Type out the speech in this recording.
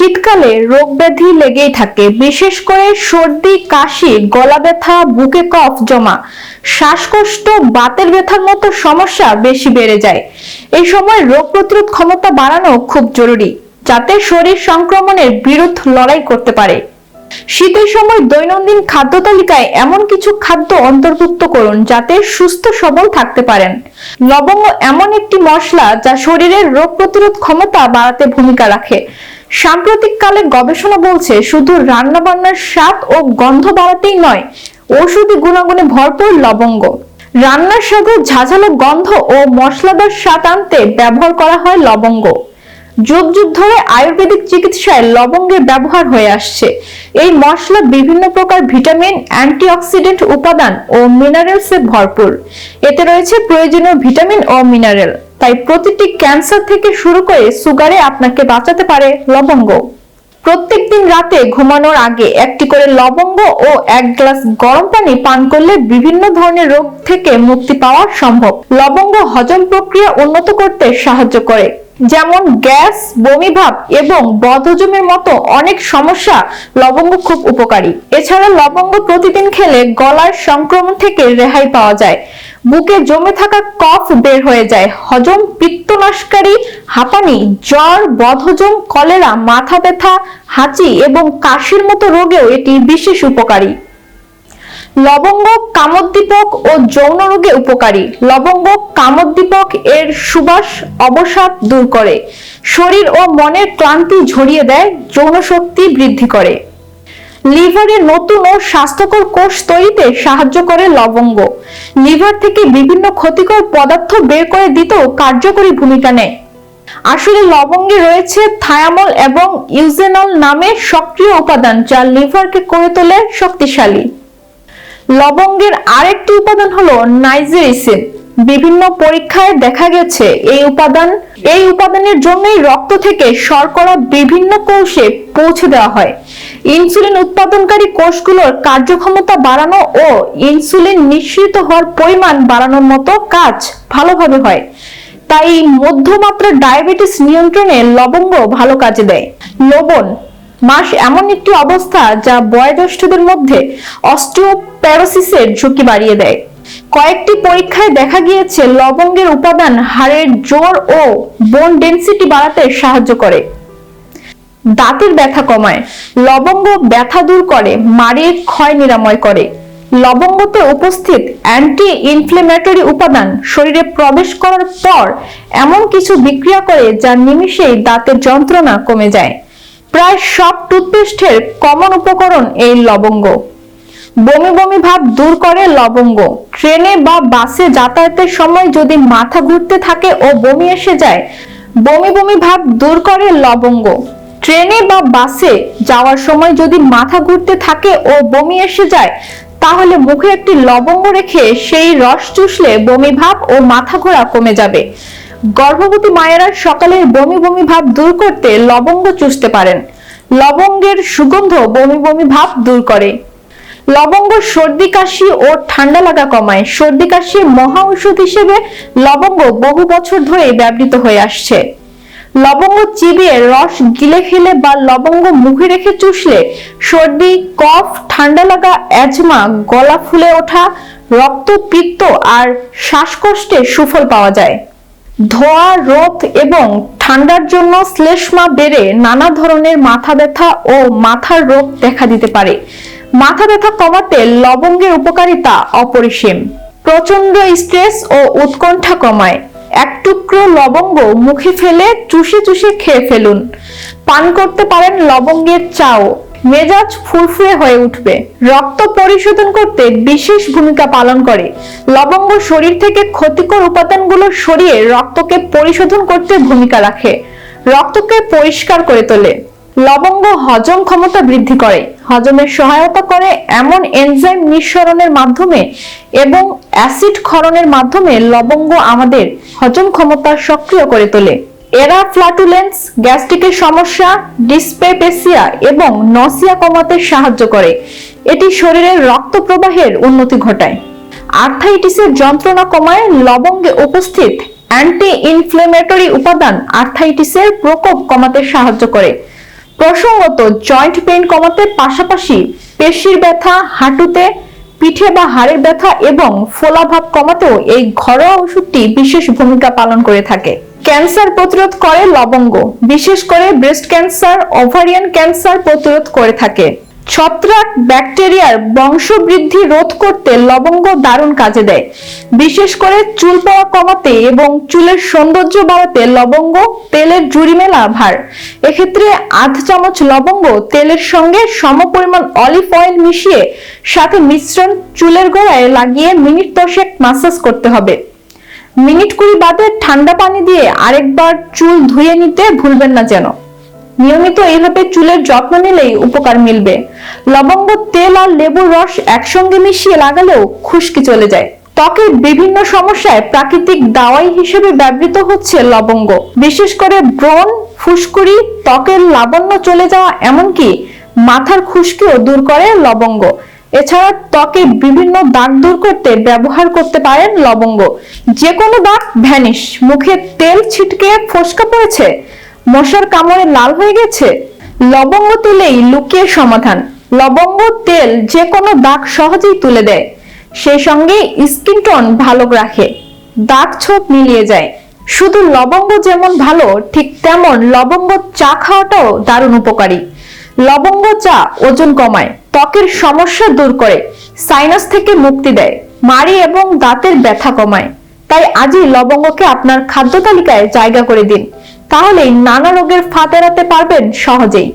শীতকালে রোগ ব্যাধি লেগেই থাকে, বিশেষ করে সর্দি, কাশি, গলা ব্যথা, বুকে কফ জমা। শ্বাসকষ্ট, বাতের ব্যথার মতো সমস্যা বেশি বেড়ে যায়। এই সময় রোগ প্রতিরোধ ক্ষমতা বাড়ানো খুব জরুরি, যাতে শরীর সংক্রমণের বিরুদ্ধ লড়াই করতে পারে। শীতের সময় দৈনন্দিন খাদ্য তালিকায় এমন কিছু খাদ্য অন্তর্ভুক্ত করুন যাতে সুস্থ সবল থাকতে পারেন। লবঙ্গ এমন একটি মশলা যা শরীরের রোগ প্রতিরোধ ক্ষমতা বাড়াতে ভূমিকা রাখে। সাম্প্রতিক কালে গবেষণা বলছে শুধু রান্নাবান্নার স্বাদ ও গন্ধ বাড়াতেই নয়, ঔষধি গুণাগুণে ভরপুর লবঙ্গ। রান্নার স্বাদে ঝাঁঝালো গন্ধ ও মশলাদার স্বাদ আনতে ব্যবহার করা হয় লবঙ্গ। যুগ যুগ ধরে আয়ুর্বেদিক চিকিৎসায় লবঙ্গের ব্যবহার হয়ে আসছে। এই মশলা বিভিন্ন প্রকার ভিটামিন, অ্যান্টিঅক্সিডেন্ট উপাদান ও মিনারেলসে ভরপুর। এতে রয়েছে প্রয়োজনীয় ভিটামিন ও মিনারেল। তাই প্রতিটি ক্যান্সার থেকে শুরু করে সুগারে আপনাকে বাঁচাতে পারে লবঙ্গ। প্রত্যেকদিন রাতে ঘুমানোর আগে একটি করে লবঙ্গ ও এক গ্লাস গরম পানি পান করলে বিভিন্ন ধরনের রোগ থেকে মুক্তি পাওয়া সম্ভব। লবঙ্গ হজম প্রক্রিয়া উন্নত করতে সাহায্য করে। যেমন গ্যাস বমি ভাব এবং বদহজমের মতো অনেক সমস্যা লবঙ্গ খুব উপকারী। এছাড়া লবঙ্গ প্রতিদিন খেলে গলার সংক্রমণ থেকে রেহাই পাওয়া যায়। বুকে জমে থাকা কফ বের হয়ে যায়। হজম পিত্তনাশকারী হাঁপানি, জ্বর, বদহজম, কলেরা, মাথা ব্যথা, হাঁচি এবং কাশির মতো রোগেও এটি বিশেষ উপকারী। লবঙ্গ কামোদ্দীপক ও যৌন রোগে উপকারী। লবঙ্গ কামোদ্দীপক এর সুবাস অবসাদ দূর করে। শরীর ও মনের ক্লান্তি ঝরিয়ে দেয়, যৌন শক্তি বৃদ্ধি করে। লিভারে নতুন ও স্বাস্থ্যকর কোষ তৈরিতে সাহায্য করে লবঙ্গ। লিভার থেকে বিভিন্ন ক্ষতিকর পদার্থ বের করে দিতেও কার্যকরী ভূমিকা নেয়। আসলে লবঙ্গে রয়েছে থায়ামল এবং ইউজেনল নামে সক্রিয় উপাদান যা লিভারকে করে তোলে শক্তিশালী। লবঙ্গের আরেকটি উপাদান হলো নাইজেরিসিন। বিভিন্ন পরীক্ষায় দেখা গেছে এই উপাদান, এই উপাদানের জন্যই রক্ত থেকে শর্করা বিভিন্ন কোষে পৌঁছে দেওয়া হয়। ইনসুলিন উৎপাদনকারী কোষগুলোর কার্যক্ষমতা বাড়ানো ও ইনসুলিন নিঃসৃত হওয়ার পরিমাণ বাড়ানোর মতো কাজ ভালোভাবে হয়। তাই মধ্যমাত্রার ডায়াবেটিস নিয়ন্ত্রণে লবঙ্গ ভালো কাজে দেয়। লবণ মাস এমন একটি অবস্থা যা বয়োজ্যেষ্ঠদের মধ্যে অস্টিওপ্যারোসিসের ঝুঁকি বাড়িয়ে দেয়। কয়েকটি পরীক্ষায় দেখা গিয়েছে লবঙ্গের উপাদান হাড়ের জোর ও বোন ডেনসিটি বাড়াতে সাহায্য করে। দাঁতের ব্যথা কমায়। লবঙ্গ ব্যথা দূর করে, মাড়ির ক্ষয় নিরাময় করে। লবঙ্গতে উপস্থিত অ্যান্টি ইনফ্লেমেটরি উপাদান শরীরে প্রবেশ করার পর এমন কিছু বিক্রিয়া করে যা নিমিষেই দাঁতের যন্ত্রণা কমে যায়। প্রায় সব টুথপেস্টের কমন উপকরণ এই লবঙ্গ। বমি বমি ভাব দূর করে লবঙ্গ। ট্রেনে বা বাসে যাতায়াতের সময় যদি মাথা ঘুরতে থাকে ও বমি এসে যায়, বমি বমি ভাব দূর করে লবঙ্গ। ট্রেনে বা বাসে যাওয়ার সময় যদি মাথা ঘুরতে থাকে ও বমি এসে যায়, তাহলে মুখে একটি লবঙ্গ রেখে সেই রস চুষলে বমি ভাব ও মাথা ঘোরা কমে যাবে। গর্ভবতী মায়েরা সকালের বমি বমি ভাব দূর করতে লবঙ্গ চুষতে পারেন। লবঙ্গের সুগন্ধ বমি বমি ভাব দূর করে। লবঙ্গ সর্দি কাশি ও ঠান্ডা লাগা কমায়। সর্দি কাশির মহা ঔষধ হিসেবে লবঙ্গ বহু বছর ধরে ব্যবহৃত হয়ে আসছে। লবঙ্গ চিবিয়ে রস গিলে খেলে বা লবঙ্গ মুখে রেখে চুষলে সর্দি, কফ, ঠান্ডা লাগা অ্যাজমা গলা ফুলে ওঠা রক্ত পিত্ত আর শ্বাসকষ্টে সুফল পাওয়া যায়। ধোয়া রোগ এবং ঠান্ডার জন্য শ্লেষ্মা বেড়ে নানা ধরনের মাথা ব্যথা ও মাথার রোগ দেখা দিতে পারে। মাথা ব্যথা কমাতে লবঙ্গের উপকারিতা অপরিসীম। প্রচণ্ড স্ট্রেস ও উৎকণ্ঠা কমায়। এক টুকরো লবঙ্গ মুখে ফেলে চুষে চুষে খেয়ে ফেলুন। পান করতে পারেন লবঙ্গের চাও। মেজাজ ফুরফুরে হয়ে উঠবে। রক্ত পরিশোধন করতে বিশেষ ভূমিকা পালন করে। লবঙ্গ শরীর থেকে ক্ষতিকর উপাদানগুলো সরিয়ে রক্তকে পরিশোধন করতে ভূমিকা রাখে। রক্তকে পরিষ্কার করে তোলে। লবঙ্গ হজম ক্ষমতা বৃদ্ধি করে। হজমের সহায়তা করে এমন এনজাইম নিঃসরণের মাধ্যমে এবং অ্যাসিড ক্ষরণের মাধ্যমে লবঙ্গ আমাদের হজম ক্ষমতা সক্রিয় করে তোলে। এরা ফ্লাটুলেন্স গ্যাস্ট্রিকের সমস্যা, ডিসপেপেসিয়া এবং নসিয়া কমাতে সাহায্য করে। এটি শরীরের রক্ত প্রবাহের উন্নতি ঘটায়। আর্থাইটিসের যন্ত্রণা কমায়, লবঙ্গে উপস্থিত অ্যান্টি ইনফ্লেমেটরি উপাদান আর্থাইটিসের প্রকোপ কমাতে সাহায্য করে। প্রসঙ্গত, জয়েন্ট পেইন কমাতে পাশাপাশি পেশির ব্যথা, হাঁটুতে পিঠে বা হাড়ের ব্যথা এবং ফোলাভাব কমাতেও এই ঘরোয়া ওষুধটি বিশেষ ভূমিকা পালন করে থাকে। ক্যান্সার প্রতিরোধ করে লবঙ্গ, বিশেষ করে ব্রেস্ট ক্যান্সার, ওভারিয়ান ক্যান্সার প্রতিরোধ করে থাকে। ছত্রাক ব্যাকটেরিয়ার বংশবৃদ্ধি রোধ করতে লবঙ্গ দারুণ কাজে দেয়। বিশেষ করে চুল পড়া কমাতে এবং চুলের সৌন্দর্য বাড়াতে লবঙ্গ তেলের জুড়ি মেলা ভার এক্ষেত্রে আধ চামচ লবঙ্গ তেলের সঙ্গে সমপরিমাণ অলিভ অয়েল মিশিয়ে সাথে মিশ্রণ চুলের গোড়ায় লাগিয়ে মিনিট দশেক মাসাজ করতে হবে। মিনিট কুড়ি বাদে ঠান্ডা পানি দিয়ে আরেকবার চুল ধুয়ে নিতে ভুলবেন না যেন। নিয়মিত এইভাবে চুলের যত্ন নিলেই উপকার মিলবে। লবঙ্গ, তেল আর লেবুর রস একসঙ্গে মিশিয়ে লাগালেও খুশকি চলে যায়। ত্বকের বিভিন্ন সমস্যায় প্রাকৃতিক দাওয়াই হিসেবে ব্যবহৃত হচ্ছে লবঙ্গ। বিশেষ করে ব্রণ, ফুসকুড়ি, ত্বকের লাবণ্য চলে যাওয়া এমনকি মাথার খুশকিও দূর করে লবঙ্গ। এছাড়া ত্বকে বিভিন্ন দাগ দূর করতে ব্যবহার করতে পারেন লবঙ্গ। যে কোনো দাগ ভ্যানিশ, মুখে তেল ছিটকে ফোসকা পড়েছে, মশার কামড়ে লাল হয়ে গেছে, লবঙ্গ তেলেই লুকিয়ে সমাধান। লবঙ্গ, তেল যে কোনো দাগ সহজেই তুলে দেয়, সেই সঙ্গে স্কিন টোন ভালো রাখে, দাগ ছোপ মিলিয়ে যায়। শুধু লবঙ্গ যেমন ভালো, ঠিক তেমন লবঙ্গ চা খাওয়াটাও দারুণ উপকারী। লবঙ্গ চা ওজন কমায়, ত্বকের সমস্যা দূর করে সাইনাস থেকে মুক্তি দেয়, মাড়ি এবং দাঁতের ব্যথা কমায়। তাই আজই লবঙ্গকে আপনার খাদ্য তালিকায় জায়গা করে দিন। তাহলেই নানা রোগের ফাঁদ এড়াতে পারবেন সহজেই।